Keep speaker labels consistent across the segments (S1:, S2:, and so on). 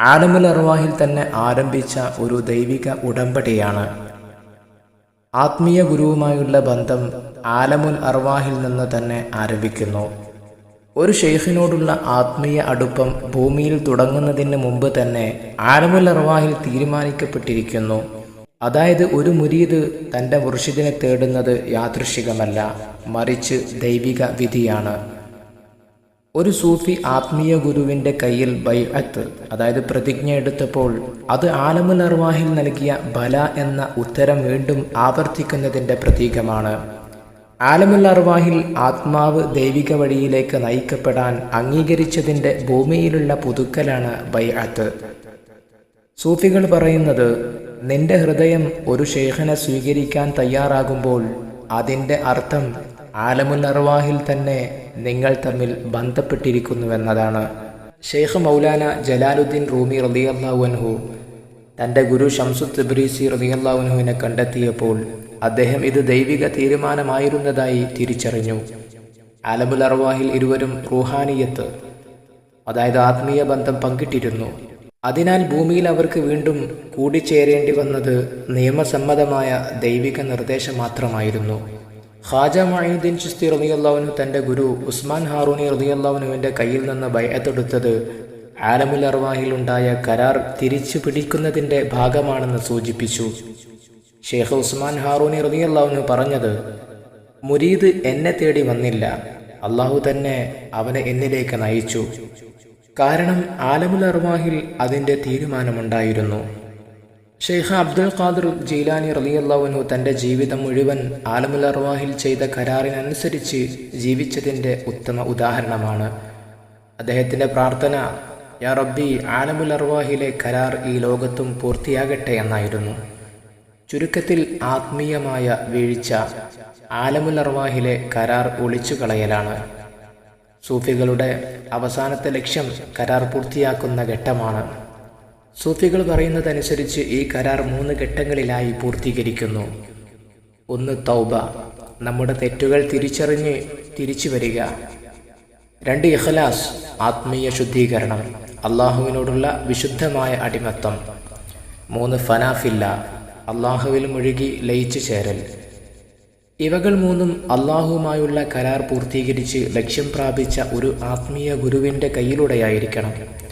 S1: ആലമുൽ അർവാഹിൽ തന്നെ ആരംഭിച്ച ഒരു ദൈവിക ഉടമ്പടിയാണ്. ആത്മീയ ഗുരുവുമായുള്ള ബന്ധം ആലമുൽ അർവാഹിൽ നിന്ന് തന്നെ ആരംഭിക്കുന്നു. ഒരു ഷെയ്ഖിനോടുള്ള ആത്മീയ അടുപ്പം ഭൂമിയിൽ തുടങ്ങുന്നതിന് മുമ്പ് തന്നെ ആലമുൽ അർവാഹിൽ തീരുമാനിക്കപ്പെട്ടിരിക്കുന്നു. അതായത് ഒരു മുരീദ് തന്റെ മുർഷിദിനെ തേടുന്നത് യാദൃശികമല്ല മറിച്ച് ദൈവിക വിധിയാണ്. ഒരു സൂഫി ആത്മീയ ഗുരുവിന്റെ കയ്യിൽ ബൈഅത്ത് അതായത് പ്രതിജ്ഞ എടുത്തപ്പോൾ അത് ആലമുൽ അർവാഹിൽ നൽകിയ ബല എന്ന ഉത്തരം വീണ്ടും ആവർത്തിക്കുന്നതിന്റെ പ്രതീകമാണ്. ആലമുൽ അർവാഹിൽ ആത്മാവ് ദൈവിക വഴിയിലേക്ക് നയിക്കപ്പെടാൻ അംഗീകരിച്ചതിന്റെ ഭൂമിയിലുള്ള പുതുക്കലാണ് ബൈഅത്ത്. സൂഫികൾ പറയുന്നത് നിന്റെ ഹൃദയം ഒരു ഷെയ്ഖിനെ സ്വീകരിക്കാൻ തയ്യാറാകുമ്പോൾ അതിന്റെ അർത്ഥം ആലമുൽ അർവാഹിൽ തന്നെ നിങ്ങൾ തമ്മിൽ ബന്ധപ്പെട്ടിരിക്കുന്നുവെന്നതാണ്. ഷെയ്ഖ് മൗലാന ജലാലുദ്ദീൻ റൂമി റലിയല്ലാവുൻഹു തന്റെ ഗുരു ഷംസു തബ്രീസി റലിയല്ലാവുൻഹുവിനെ കണ്ടെത്തിയപ്പോൾ അദ്ദേഹം ഇത് ദൈവിക തീരുമാനമായിരുന്നതായി തിരിച്ചറിഞ്ഞു. ആലമുൽ അർവാഹിൽ ഇരുവരും റൂഹാനിയത്ത് അതായത് ആത്മീയ ബന്ധം പങ്കിട്ടിരുന്നു. അതിനാൽ ഭൂമിയിൽ അവർക്ക് വീണ്ടും കൂടിച്ചേരേണ്ടി വന്നത് നിയമസമ്മതമായ ദൈവിക നിർദ്ദേശം മാത്രമായിരുന്നു. ഖാജ മൊയ്ദീൻ ചിസ്തി റളിയല്ലാഹുവിനു തന്റെ ഗുരു ഉസ്മാൻ ഹാറൂണി റളിയല്ലാഹുവിനുവിന്റെ കയ്യിൽ നിന്ന് ബയത്തെടുത്തത് ആലമുൽ അർവാഹിൽ ഉണ്ടായ കരാർ തിരിച്ചു പിടിക്കുന്നതിന്റെ ഭാഗമാണെന്ന് സൂചിപ്പിച്ചു. ഷെയ്ഖ് ഉസ്മാൻ ഹാറൂണി റളിയല്ലാഹുവിനു പറഞ്ഞത് മുരീദ് എന്നെ തേടി വന്നില്ല. അള്ളാഹു തന്നെ അവനെ എന്നിലേക്ക് നയിച്ചു. കാരണം ആലമുൽ അർവാഹിൽ അതിന്റെ തീരുമാനമുണ്ടായിരുന്നു. ഷെയ്ഖ് അബ്ദുൽ ഖാദർ ജീലാനി റലിയല്ലാവുനു തന്റെ ജീവിതം മുഴുവൻ ആലമുൽ അർവാഹിൽ ചെയ്ത കരാറിനനുസരിച്ച് ജീവിച്ചതിന്റെ ഉത്തമ ഉദാഹരണമാണ്. അദ്ദേഹത്തിന്റെ പ്രാർത്ഥന യാ റബ്ബി ആലമുൽ അർവാഹിലെ കരാർ ഈ ലോകത്തും പൂർത്തിയാകട്ടെ എന്നായിരുന്നു. ചുരുക്കത്തിൽ ആത്മീയമായ വീഴ്ച ആലമുൽ അർവാഹിലെ കരാർ ഒളിച്ചു കളയലാണ് സൂഫികളുടെ അവസാനത്തെ ലക്ഷ്യം കരാർ പൂർത്തിയാക്കുന്ന ഘട്ടമാണ്. സൂഫികൾ പറയുന്നതനുസരിച്ച് ഈ കരാർ മൂന്ന് ഘട്ടങ്ങളിലായി പൂർത്തീകരിക്കുന്നു. ഒന്ന് തൗബ. നമ്മുടെ തെറ്റുകൾ തിരിച്ചറിഞ്ഞ് തിരിച്ചു വരിക. രണ്ട് ഇഖലാസ്. ആത്മീയ ശുദ്ധീകരണം. അള്ളാഹുവിനോടുള്ള വിശുദ്ധമായ അടിമത്തം. മൂന്ന് ഫനാഫില്ല. അള്ളാഹുവിൽ മുഴുകി ലയിച്ചു ചേരൽ. ഇവകൾ മൂന്നും അള്ളാഹുവുമായുള്ള കരാർ പൂർത്തീകരിച്ച് ലക്ഷ്യം പ്രാപിച്ച ഒരു ആത്മീയ ഗുരുവിന്റെ കയ്യിലൂടെയായിരിക്കണം.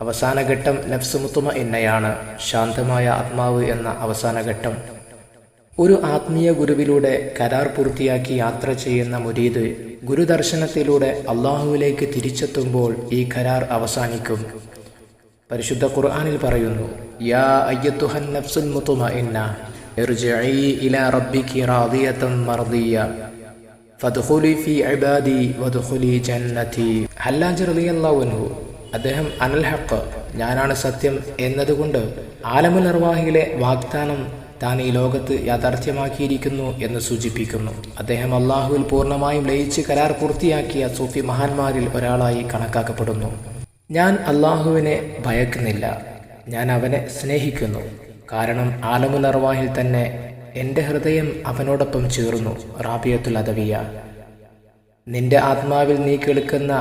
S1: അവസാന ഘട്ടം നഫ്സുമുത്തുമ എന്നയാണ് ശാന്തമായ ആത്മാവ് എന്ന അവസാന ഘട്ടം ഒരു ആത്മീയ ഗുരുവിലൂടെ കരാർ പൂർത്തിയാക്കി യാത്ര ചെയ്യുന്ന മുരീദ് ഗുരുദർശനത്തിലൂടെ അള്ളാഹുവിലേക്ക് തിരിച്ചെത്തുമ്പോൾ ഈ കരാർ അവസാനിക്കും. പരിശുദ്ധ ഖുർആാനിൽ പറയുന്നു യാ മുത്തുമ ഇബാദി ജന്നതി. ഹല്ലാജ് റളിയല്ലാഹു അൻഹു അദ്ദേഹം അനൽ ഹക്ക് ഞാനാണ് സത്യം എന്നതുകൊണ്ട് ആലമുൽ അർവാഹിലെ വാഗ്ദാനം താൻ ഈ ലോകത്ത് യാഥാർത്ഥ്യമാക്കിയിരിക്കുന്നു എന്ന് സൂചിപ്പിക്കുന്നു. അദ്ദേഹം അള്ളാഹുവിൽ പൂർണമായും ലയിച്ച് കരാർ പൂർത്തിയാക്കിയ സൂഫി മഹാന്മാരിൽ ഒരാളായി കണക്കാക്കപ്പെടുന്നു. ഞാൻ അള്ളാഹുവിനെ ഭയക്കുന്നില്ല. ഞാൻ അവനെ സ്നേഹിക്കുന്നു. കാരണം ആലമുൽ അർവാഹിൽ തന്നെ എന്റെ ഹൃദയം അവനോടൊപ്പം ചേർന്നു റാബിയത്തുൽ അദവിയ. നിന്റെ ആത്മാവിൽ നീ കേൾക്കുന്ന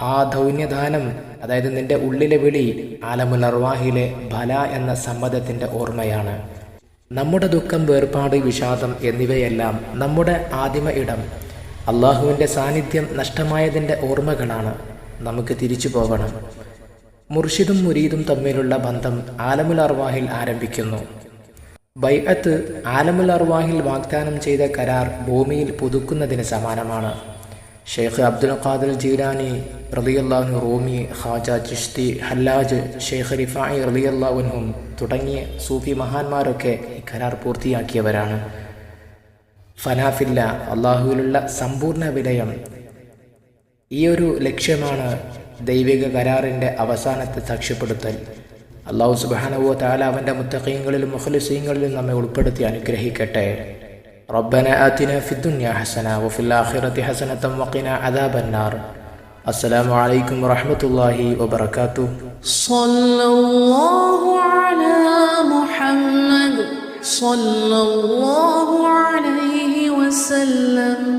S1: ആ ദൗന്യദാനം അതായത് നിന്റെ ഉള്ളിലെ വിളി ആലമുൽ അർവാഹിലെ ബല എന്ന സമ്മതത്തിന്റെ ഓർമ്മയാണ്. നമ്മുടെ ദുഃഖം വേർപാട് വിഷാദം എന്നിവയെല്ലാം നമ്മുടെ ആദിമ ഇടം. അള്ളാഹുവിന്റെ സാന്നിധ്യം നഷ്ടമായതിന്റെ ഓർമ്മകളാണ്. നമുക്ക് തിരിച്ചു പോകണം. മുർഷിദും മുരീദും തമ്മിലുള്ള ബന്ധം ആലമുൽ അർവാഹിൽ ആരംഭിക്കുന്നു. ബൈഅത്ത് ആലമുൽ അർവാഹിൽ വാഗ്ദാനം ചെയ്ത കരാർ ഭൂമിയിൽ പുതുക്കുന്നതിന് സമാനമാണ്. ഷെയ്ഖ് അബ്ദുൽ ഖാദിർ ജീലാനി റളിയല്ലാഹു റൂമി ഖാജ ചിഷ്തി ഹല്ലാജ് ഷെയ്ഖ് റിഫായി റളിയല്ലാഹുൻഹും തുടങ്ങിയ സൂഫി മഹാന്മാരൊക്കെ ഈ കരാർ പൂർത്തിയാക്കിയവരാണ്. ഫനാഫില്ല അള്ളാഹുവിലുള്ള സമ്പൂർണ വിലയം. ഈ ഒരു ലക്ഷ്യമാണ് ദൈവിക കരാറിന്റെ അവസാനത്തെ സാക്ഷ്യപ്പെടുത്തൽ. അള്ളാഹു സുബാനവോ താല അവന്റെ മുത്തഖീങ്ങളിലും മുഖലിസീങ്ങളിലും നമ്മെ ഉൾപ്പെടുത്തി അനുഗ്രഹിക്കട്ടെ. ربنا آتنا في الدنيا حسنة وفي الآخرة حسنة وقنا عذاب النار. السلام عليكم ورحمة الله وبركاته.
S2: صلى الله على محمد. صلى الله عليه وسلم.